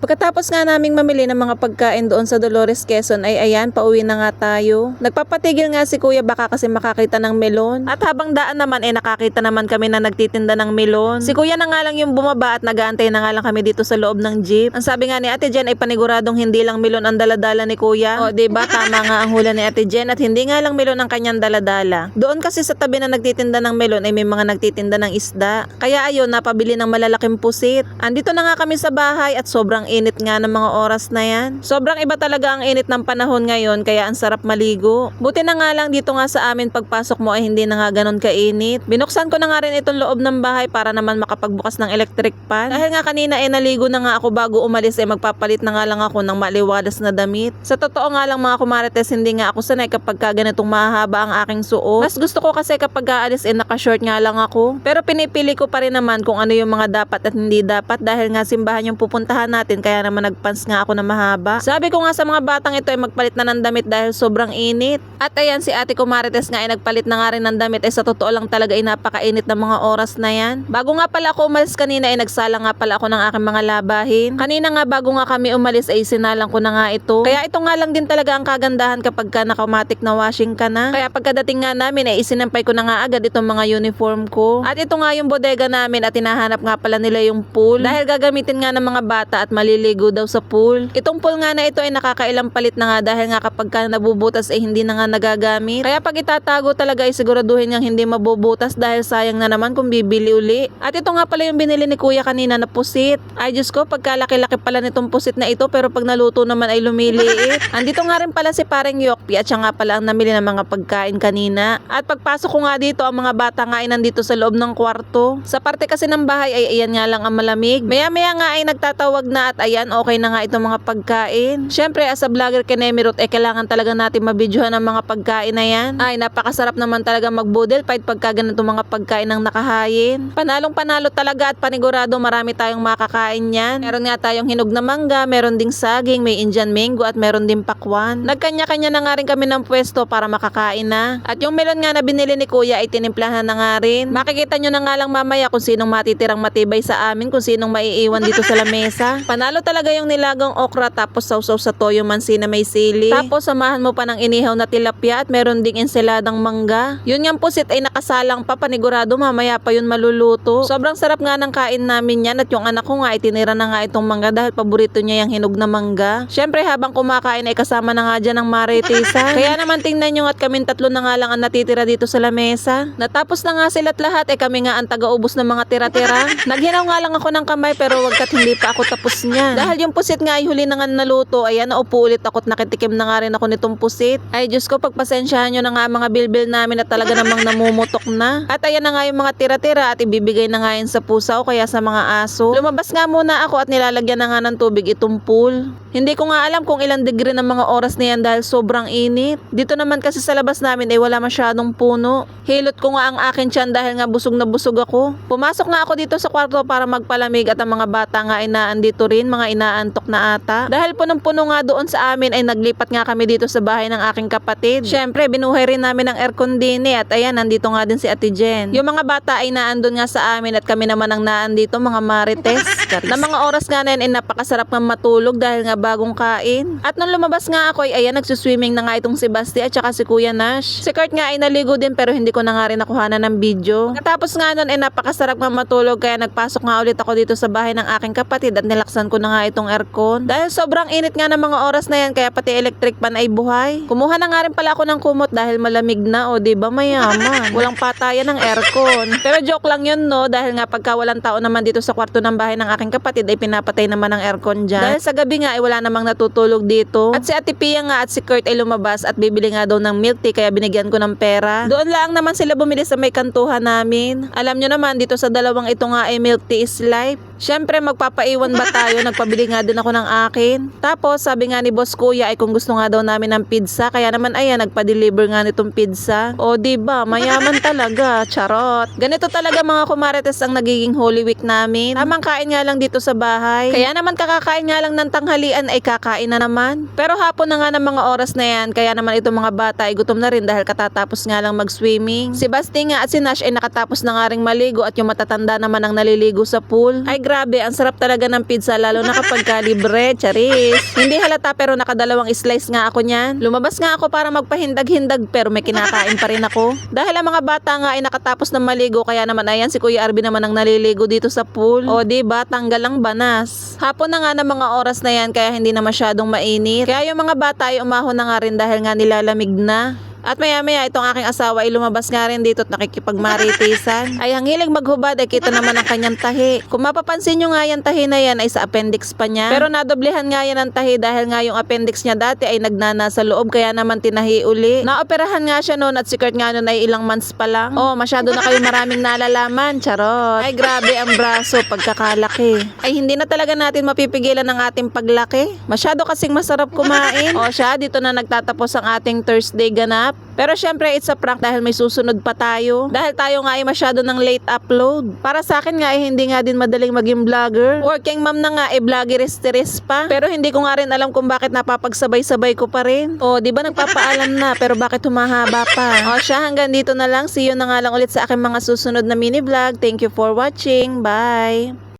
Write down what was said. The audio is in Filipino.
Pagkatapos nga naming mamili ng mga pagkain doon sa Dolores Quezon ay ayan, pauwi na nga tayo. Nagpapatigil nga si kuya baka kasi makakita ng melon. At habang daan naman eh nakakita naman kami na nagtitinda ng melon. Si kuya na nga lang yung bumaba at nagaantay na nga lang kami dito sa loob ng jeep. Ang sabi nga ni Ate Jen ay paniguradong hindi lang melon ang daladala ni kuya. O, ba Tama nga ang hula ni Ate Jen at hindi nga lang melon ang kanyang daladala. Doon kasi sa tabi na nagtitinda ng melon ay may mga nagtitinda ng isda. Kaya ayun, napabili ng malalaking pusit. Andito na nga kami sa bahay at sobrang init nga ng mga oras na yan. Sobrang iba talaga ang init ng panahon ngayon kaya ang sarap maligo. Buti na nga lang dito nga sa amin pagpasok mo ay hindi na nga ganun kainit. Binuksan ko na nga rin itong loob ng bahay para naman makapagbukas ng electric fan. Dahil nga kanina ay naligo na nga ako bago umalis ay magpapalit na nga lang ako ng maliwalas na damit. Sa totoo nga lang mga kumarites hindi nga ako sanay kapag ka ganitong mahaba ang aking suot. Mas gusto ko kasi kapag aalis ay naka-short nga lang ako. Pero pinipili ko pa rin naman kung ano yung mga dapat at hindi dapat dahil nga simbahan yung pupuntahan natin kaya naman nagpants nga ako na mahaba. Sabi ko nga sa mga batang ito ay magpalit na ng damit dahil sobrang init. At ayan si ate Kumarites nga ay nagpalit na nga rin ng damit ay sa totoo lang talaga ay napakainit ng mga oras na yan. Bago nga pala ako umalis kanina ay nagsala nga pala ako ng aking mga labahin. Kanina nga bago nga kami umalis ay sinalang ko na nga ito. Kaya ito nga lang din talaga ang kagandahan kapag ka nakamatic na washing ka na. Kaya pagkadating nga namin ay isinampay ko na nga agad itong mga uniform ko. At ito nga yung bodega namin at hinahanap nga pala nila yung pool. Dahil gagamitin nga ng mga bata at maliligo daw sa pool. Itong pool nga na ito ay nakakailang palit na nga dahil nga kapag ka nabubutas ay hindi na nga nagagamit. Kaya pag itatago talaga ay siguraduhin niyang hindi mabubutas dahil sayang na naman kung bibili uli. At ito nga pala yung binili ni kuya kanina na pusit. Ay Diyos ko, pagkalaki-laki pala nitong pusit na ito pero pag naluto naman ay lumiliit. Andito nga rin pala si pareng Yokpi at siya nga pala ang namili ng mga pagkain kanina. At pagpasok ko nga dito, ang mga bata nga ay nandito sa loob ng kwarto. Sa parte kasi ng bahay ay ayan nga lang ang malamig. Maya-maya nga ay nagtatawag na at ayan, okay na nga itong mga pagkain. Syempre, as a vlogger Kenemirot, eh kailangan talaga natin mabidyohan ang mga pagkain na yan. Ay, napakasarap naman talaga magbudel fight pagka ganito mga pagkain ng nakahayin. Panalong panalo talaga at panigurado marami tayong makakain yan. Meron nga tayong hinog na mangga, meron ding saging, may Indian mango at meron din pakwan. Nagkanya-kanya na nga rin kami ng pwesto para makakain na. At yung melon nga na binili ni kuya ay tinimplahan na nga rin. Makikita nyo na nga lang mamaya kung sinong matitirang matibay sa amin, kung sinong maiiwan dito sa lamesa. Panalo talaga yung nilagang okra tapos sausaw sa toyo mansi na may sili. Tapos samahan mo pa ng inihaw na tilapia at meron ding ensaladang mangga. Yun yung pusit ay nakasalang pa panigurado mamaya pa yun maluluto. Sobrang sarap nga ng kain namin yan at yung anak ko nga ay tinira na nga itong mangga dahil paborito niya yung hinog na mangga. Syempre habang kumakain ay kasama na nga dyan ng maritisan. Kaya naman tingnan nyo at kaming tatlo na nga lang ang natitira dito sa lamesa. Natapos na nga sila't lahat eh kami nga ang taga-ubos ng mga tira-tira. Naghinaw nga lang ako ng kamay pero wagkat hindi pa ako tapos niya. Dahil yung pusit nga ay huli na nga naluto, ayan naupo ulit ako at nakitikim na nga rin ako nitong pusit. Ay Diyos ko, pagpasensyahan nyo na nga mga bilbil namin na talaga namang namumutok na. At ayan na nga yung mga tira-tira at ibibigay na nga yun sa pusa o kaya sa mga aso. Lumabas nga muna ako at nilalagyan na nga ng tubig itong pool. Hindi ko nga alam kung ilang degree ng mga oras na yan dahil sobrang init. Dito naman kasi sa labas namin ay wala masyadong puno. Hilot ko nga ang akin tiyan dahil nga busog na busog ako. Pumasok na ako dito sa kwarto para magpalamig at ang mga bata nga ay naandito rin, mga inaantok na ata. Dahil punong-puno nga doon sa amin ay naglipat nga kami dito sa bahay ng aking kapatid. Syempre, binuhay rin namin ng aircon din eh. At ayan, nandito nga din si Ate Jen. Yung mga bata ay naandun nga sa amin at kami naman ang naandito, mga marites. na mga oras nga na yun ay napakasarap nga matulog dahil nga bagong kain. At nung lumabas nga ako ay ayan, nagsuswimming na nga itong si Basti at saka si Kuya Nash. Si Kurt nga ay naligo din pero hindi ko na nga rin nakuhanan ng video. Tapos nga nun ay napakasarap nga matulog kaya nagpasok nga ulit ako dito sa bahay ng aking kapatid at nilaksan ko na nga itong aircon. Dahil sobrang init nga ng mga oras na yan kaya pati electric pan ay buhay. Kumuha na nga rin pala ako ng kumot dahil malamig na o di ba mayaman. Walang patayan ng aircon. Pero joke lang yun no dahil nga pagka walang tao naman dito sa kwarto ng bahay ng aking kapatid ay pinapatay naman ng aircon dyan. Dahil sa gabi nga ay wala namang natutulog dito. At si Ate Pia nga at si Kurt ay lumabas at bibili nga daw ng milk tea kaya binigyan ko ng pera. Doon lang naman sila bumili sa may kantuhan namin. Alam nyo naman dito sa dalawang ito nga ay milk tea is life. Syempre, magpapaiwan ba tayo? Nagpabili nga din ako ng akin. Tapos, sabi nga ni Boss Kuya ay kung gusto nga daw namin ng pizza. Kaya naman, ayan, nagpa-deliver nga nitong pizza. O, ba Mayaman talaga. Charot. Ganito talaga mga kumarites ang nagiging Holy Week namin. Tamang kain nga lang dito sa bahay. Kaya naman kakakain nga lang ng tanghalian ay kakain na naman. Pero hapon na nga ng mga oras na yan. Kaya naman itong mga bata ay gutom na rin dahil katatapos nga lang mag-swimming. Si Basti nga at si Nash ay nakatapos na nga ring maligo at yung matatanda naman ang naliligo sa pool. Ay grabe, ang sarap talaga ng pizza lalo na kapag kalibre, charis. Hindi halata pero nakadalawang slice nga ako niyan. Lumabas nga ako para magpahindag-hindag pero may kinakain pa rin ako. Dahil ang mga bata nga ay nakatapos na maligo kaya naman ayan si Kuya Arby naman ang naliligo dito sa pool. O di ba tanggal ang banas. Hapon na nga ng mga oras na yan kaya hindi na masyadong mainit. Kaya yung mga bata ay umahon na nga rin dahil nga nilalamig na. At maya maya itong aking asawa ay lumabas nga rin dito at nakikipagmaritisan. Ay ang hilig maghubad ay kita naman ang kanyang tahi. Kung mapapansin nyo nga yan tahi na yan ay sa appendix pa niya. Pero nadoblehan nga yan ang tahi dahil nga yung appendix niya dati ay nagnana sa loob kaya naman tinahi uli. Naoperahan nga siya noon at si Kurt nga noon ay ilang months pa lang. Oh, masyado na kayo maraming nalalaman. Charot. Ay grabe ang braso pagkakalaki. Ay hindi na talaga natin mapipigilan ang ating paglaki. Masyado kasing masarap kumain. O siya, dito na nagtatapos ang ating Thursday ganap. Pero syempre, it's a prank dahil may susunod pa tayo. Dahil tayo nga ay masyado ng late upload. Para sa akin nga ay hindi nga din madaling maging vlogger. Working mom na nga ay vloggeris pa. Pero hindi ko nga rin alam kung bakit napapagsabay-sabay ko pa rin. O, di ba nagpapaalam na pero bakit humahaba pa? O siya, hanggang dito na lang. See you na nga lang ulit sa aking mga susunod na mini vlog. Thank you for watching. Bye!